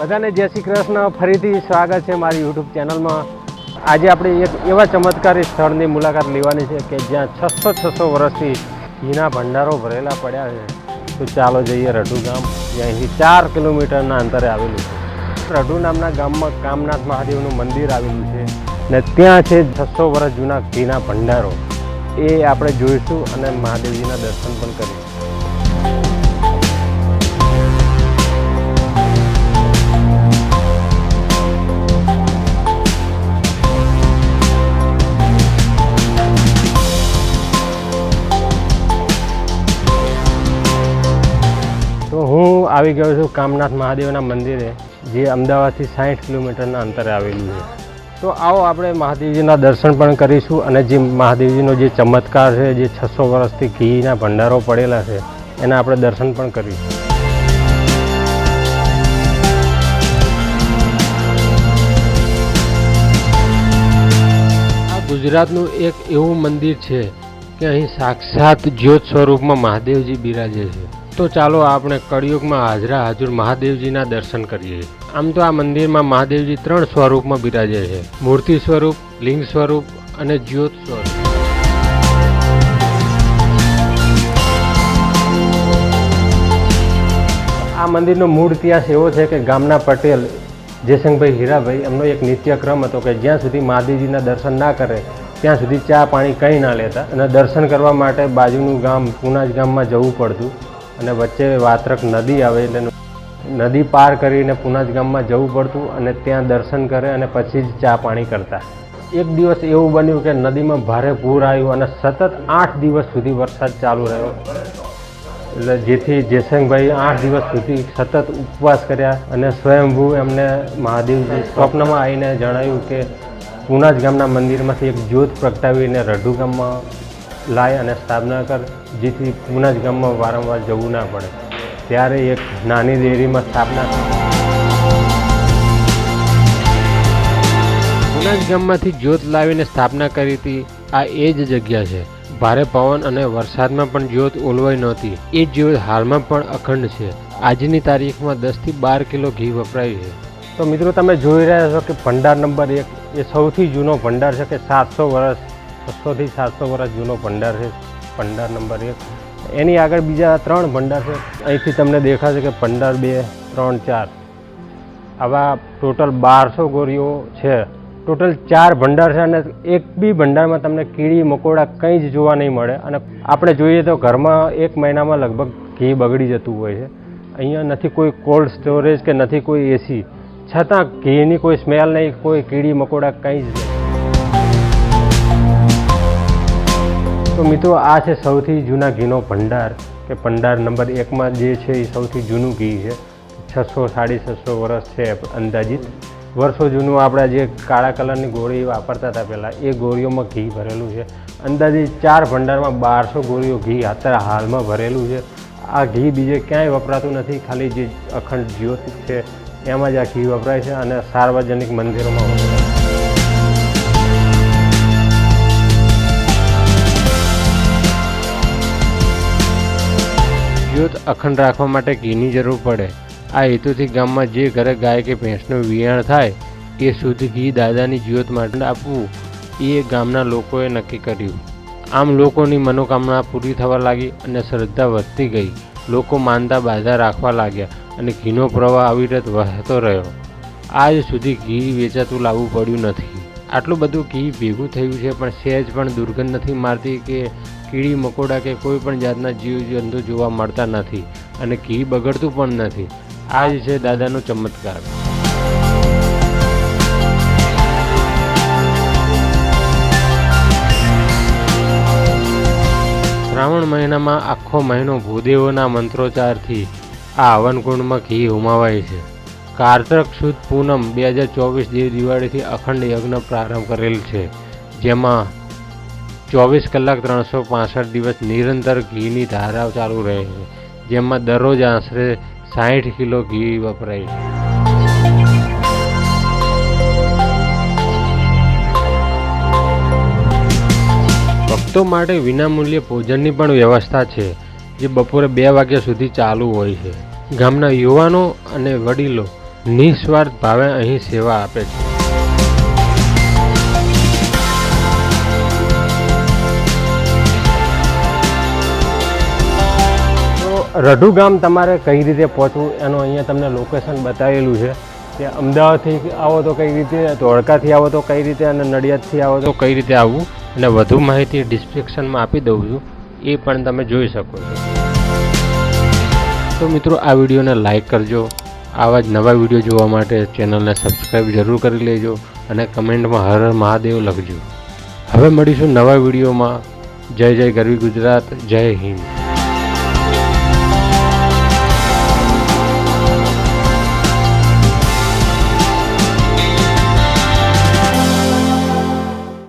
બધાને જય શ્રી કૃષ્ણ. ફરીથી સ્વાગત છે મારી યુટ્યુબ ચેનલમાં. આજે આપણે એક એવા ચમત્કારી સ્થળની મુલાકાત લેવાની છે કે જ્યાં છસો છસો વર્ષથી ઘીના ભંડારો ભરેલા પડ્યા છે. તો ચાલો જઈએ રઢુ ગામ. જે અહીંથી ચાર કિલોમીટરના અંતરે આવેલું છે. રઢુ નામના ગામમાં કામનાથ મહાદેવનું મંદિર આવેલું છે ને ત્યાં છે છસો વર્ષ જૂના ઘીના ભંડારો. એ આપણે જોઈશું અને મહાદેવજીના દર્શન પણ કરીશું. આવી ગયો છું કામનાથ મહાદેવના મંદિરે, જે અમદાવાદથી સાઠ કિલોમીટરના અંતરે આવેલું છે. તો આવો આપણે મહાદેવજીના દર્શન પણ કરીશું અને જે મહાદેવજીનો જે ચમત્કાર છે, જે છસો વર્ષથી ઘીના ભંડારો પડેલા છે, એના આપણે દર્શન પણ કરીશું. ગુજરાતનું એક એવું મંદિર છે કે અહીં સાક્ષાત જ્યોત સ્વરૂપમાં મહાદેવજી બિરાજે છે. તો ચાલો આપણે કળિયુગમાં હાજરા હાજર મહાદેવજીના દર્શન કરીએ. આમ તો આ મંદિરમાં મહાદેવજી ત્રણ સ્વરૂપમાં બિરાજે છે. મૂર્તિ સ્વરૂપ, લિંગ સ્વરૂપ અને જ્યોત સ્વરૂપ. આ મંદિરનો મૂળ ઇતિહાસ એવો છે કે ગામના પટેલ જયશંકભાઈ હીરાભાઈ એમનો એક નિત્યક્રમ હતો કે જ્યાં સુધી મહાદેવજીના દર્શન ના કરે, ત્યાં સુધી ચા પાણી કંઈ ના લેતા. અને દર્શન કરવા માટે બાજુનું ગામ પુનાજ ગામમાં જવું પડતું. અને વચ્ચે વાત્રક નદી આવે એટલે નદી પાર કરીને પુનાજ ગામમાં જવું પડતું અને ત્યાં દર્શન કરે અને પછી જ ચા પાણી કરતા. એક દિવસ એવું બન્યું કે નદીમાં ભારે પૂર આવ્યું અને સતત આઠ દિવસ સુધી વરસાદ ચાલુ રહ્યો. એટલે જેથી જયસંગભાઈ આઠ દિવસ સુધી સતત ઉપવાસ કર્યા અને સ્વયંભૂ એમને મહાદેવજી સ્વપ્નમાં આવીને જણાવ્યું કે પુનાજ ગામના મંદિરમાંથી એક જ્યોત પ્રગટાવીને રઢુ ગામમાં લાય અને સ્થાપના કર જેથી પુનાજ ગામમાં વારંવાર જવું ના પડે. ત્યારે એક નાની ડેરીમાં સ્થાપના કરી. જ ગામમાંથી જ્યોત લાવીને સ્થાપના કરી હતી આ એ જ જગ્યા છે. ભારે પવન અને વરસાદમાં પણ જ્યોત ઓલવાઈ નહોતી. એ જ્યોત હાલમાં પણ અખંડ છે. આજની તારીખમાં દસથી બાર કિલો ઘી વપરાયું છે. તો મિત્રો તમે જોઈ રહ્યા છો કે ભંડાર નંબર એક એ સૌથી જૂનો ભંડાર છે કે સાતસો વર્ષ છસોથી સાતસો વર્ષ જૂનો ભંડાર છે, ભંડાર નંબર એક. એની આગળ બીજા ત્રણ ભંડાર છે. અહીંથી તમને દેખાશે કે ભંડાર બે, ત્રણ, ચાર. આવા ટોટલ બારસો ગોળીઓ છે. ટોટલ ચાર ભંડાર છે અને એક બી ભંડારમાં તમને કીડી, મકોડા કંઈ જ જોવા નહીં મળે. અને આપણે જોઈએ તો ઘરમાં એક મહિનામાં લગભગ ઘી બગડી જતું હોય છે. અહીંયા નથી કોઈ કોલ્ડ સ્ટોરેજ કે નથી કોઈ એસી. છતાં ઘીની કોઈ સ્મેલ નહીં, કોઈ કીડી, મકોડા કંઈ જ નહીં. તો મિત્રો, આ છે સૌથી જૂના ઘીનો ભંડાર, કે ભંડાર નંબર એકમાં જે છે એ સૌથી જૂનું ઘી છે. છસો, સાડી છસો વર્ષ છે અંદાજિત. વર્ષો જૂનું આપણા જે કાળા કલરની ગોળી વાપરતા હતા પહેલાં, એ ગોળીઓમાં ઘી ભરેલું છે. અંદાજિત ચાર ભંડારમાં બારસો ગોળીઓ ઘી અત્યારે હાલમાં ભરેલું છે. આ ઘી બીજે ક્યાંય વપરાતું નથી, ખાલી જે અખંડ જ્યોત છે, એમાં જ આ ઘી વપરાય છે અને સાર્વજનિક મંદિરોમાં વપરાય છે અખંડ રાખવા માટે ઘીની જરૂર પડે. આ હેતુથી ગામમાં જે ઘરે ગાય કે ભેંસનું વિયાણ થાય, એ શુદ્ધ ઘી દાદાની જ્યોત માટે આપવું, એ ગામના લોકોએ નક્કી કર્યું. આમ લોકોની મનોકામના પૂરી થવા લાગી અને શ્રદ્ધા વધતી ગઈ. લોકો માનતા બાધા રાખવા લાગ્યા અને ઘીનો પ્રવાહ અવિરત વહેતો રહ્યો. આજ સુધી ઘી વેચાતું લાવવું પડ્યું નથી. આટલું બધું ઘી ભેગું થયું છે પણ સહેજ પણ દુર્ગંધ નથી મારતી કે કીડી, મકોડા કે કોઈ પણ જાતના જીવજંતુ જોવા મળતા નથી અને ઘી બગડતું પણ નથી. આ જ છે દાદાનો ચમત્કાર. શ્રાવણ મહિનામાં આખો મહિનો ભૂદેવોના મંત્રોચ્ચારથી આ હવનકુંડમાં ઘી હોમાવાય છે. કારતક સુદ પૂનમ બે હજાર ચોવીસ દેવ દિવાળીથી અખંડ યજ્ઞ પ્રારંભ કરેલ છે, જેમાં ચોવીસ કલાક ત્રણસો પાસઠ દિવસ નિરંતર ઘીની ધારાઓ ચાલુ રહે છે, જેમાં દરરોજ આશરે સાહીઠ કિલો ઘી વપરાય છે. ભક્તો માટે વિનામૂલ્યે ભોજનની પણ વ્યવસ્થા છે, જે બપોરે બે વાગ્યા સુધી ચાલુ હોય છે. ગામના યુવાનો અને વડીલો નિસ્વાર્થ ભાવે અહીં સેવા આપે છે. રઢુ ગામ તમારે કઈ રીતે પહોંચવું એનું અહીંયા તમને લોકેશન બતાવેલું છે. કે અમદાવાદથી આવો તો કઈ રીતે ધોળકાથી આવો તો કઈ રીતે અને નડિયાદથી આવો તો કઈ રીતે આવવું અને વધુ માહિતી ડિસ્ક્રિપ્શનમાં આપી દઉં છું. એ પણ તમે જોઈ શકો છો. તો મિત્રો, આ વિડીયોને લાઇક કરજો. આવા જ નવા વીડિયો જોવા માટે ચેનલને સબસ્ક્રાઈબ જરૂર કરી લેજો અને કમેન્ટમાં હર હર મહાદેવ લખજો. હવે મળીશું નવા વિડીયોમાં. જય જય ગરવી ગુજરાત, જય હિન્દ.